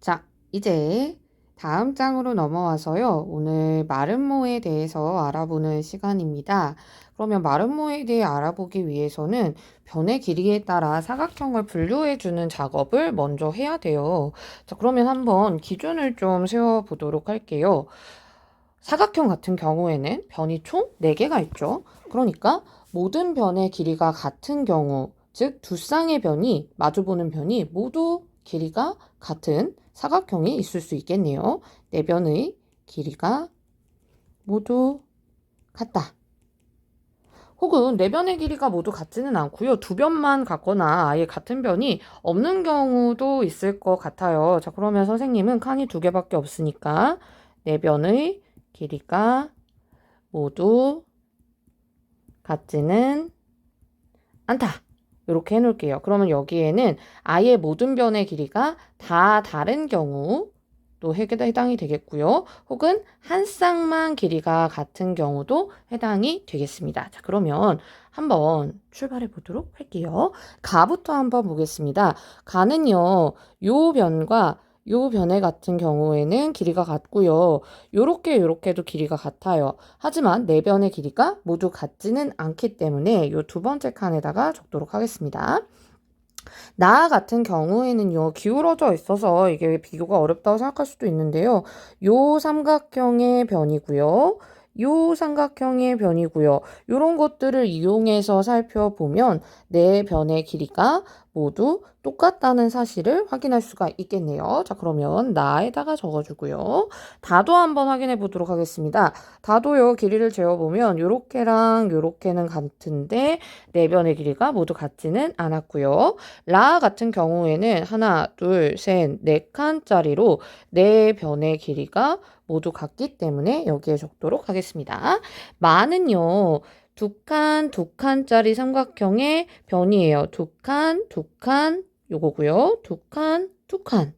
자, 이제 다음 장으로 넘어와서요. 오늘 마름모에 대해서 알아보는 시간입니다. 그러면 마름모에 대해 알아보기 위해서는 변의 길이에 따라 사각형을 분류해 주는 작업을 먼저 해야 돼요. 자, 그러면 한번 기준을 좀 세워 보도록 할게요. 사각형 같은 경우에는 변이 총 4개가 있죠. 그러니까 모든 변의 길이가 같은 경우, 즉 두 쌍의 변이 마주보는 변이 모두 길이가 같은 사각형이 있을 수 있겠네요. 네 변의 길이가 모두 같다. 혹은 네 변의 길이가 모두 같지는 않고요. 두 변만 같거나 아예 같은 변이 없는 경우도 있을 것 같아요. 자, 그러면 선생님은 칸이 두 개밖에 없으니까 네 변의 길이가 모두 같지는 않다. 이렇게 해놓을게요. 그러면 여기에는 아예 모든 변의 길이가 다 다른 경우 또 해당이 되겠고요. 혹은 한 쌍만 길이가 같은 경우도 해당이 되겠습니다. 자, 그러면 한번 출발해 보도록 할게요. 가부터 한번 보겠습니다. 가는요, 요 변과 요 변의 같은 경우에는 길이가 같고요. 요렇게 요렇게도 길이가 같아요. 하지만 네 변의 길이가 모두 같지는 않기 때문에 요 두 번째 칸에다가 적도록 하겠습니다. 나 같은 경우에는요, 기울어져 있어서 이게 비교가 어렵다고 생각할 수도 있는데요. 요 삼각형의 변이고요. 요 삼각형의 변이고요. 요런 것들을 이용해서 살펴보면 네 변의 길이가 모두 똑같다는 사실을 확인할 수가 있겠네요. 자, 그러면 나에다가 적어주고요. 다도 한번 확인해 보도록 하겠습니다. 다도요, 길이를 재어보면 요렇게랑 요렇게는 같은데 네 변의 길이가 모두 같지는 않았고요. 라 같은 경우에는 하나, 둘, 셋, 네 칸짜리로 네 변의 길이가 모두 같기 때문에 여기에 적도록 하겠습니다. 마는요. 두 칸, 두 칸짜리 삼각형의 변이에요. 두 칸, 두 칸, 요거고요. 두 칸, 두 칸,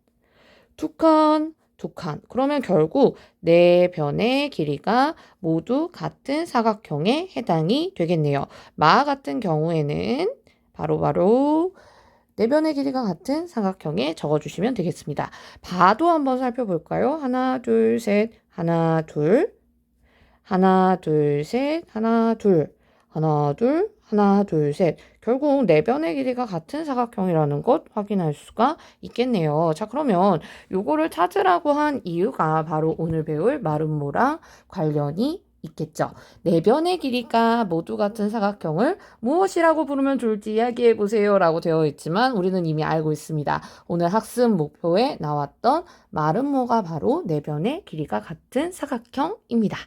두 칸, 두 칸. 그러면 결국 네 변의 길이가 모두 같은 사각형에 해당이 되겠네요. 마 같은 경우에는 바로바로 바로 네 변의 길이가 같은 삼각형에 적어주시면 되겠습니다. 바도 한번 살펴볼까요? 하나, 둘, 셋, 하나, 둘, 하나, 둘, 셋, 하나, 둘, 하나, 둘, 하나, 둘, 셋. 결국 네 변의 길이가 같은 사각형이라는 것 확인할 수가 있겠네요. 자, 그러면 요거를 찾으라고 한 이유가 바로 오늘 배울 마름모랑 관련이 있겠죠. 네 변의 길이가 모두 같은 사각형을 무엇이라고 부르면 좋을지 이야기해 보세요 라고 되어 있지만 우리는 이미 알고 있습니다. 오늘 학습 목표에 나왔던 마름모가 바로 네 변의 길이가 같은 사각형입니다.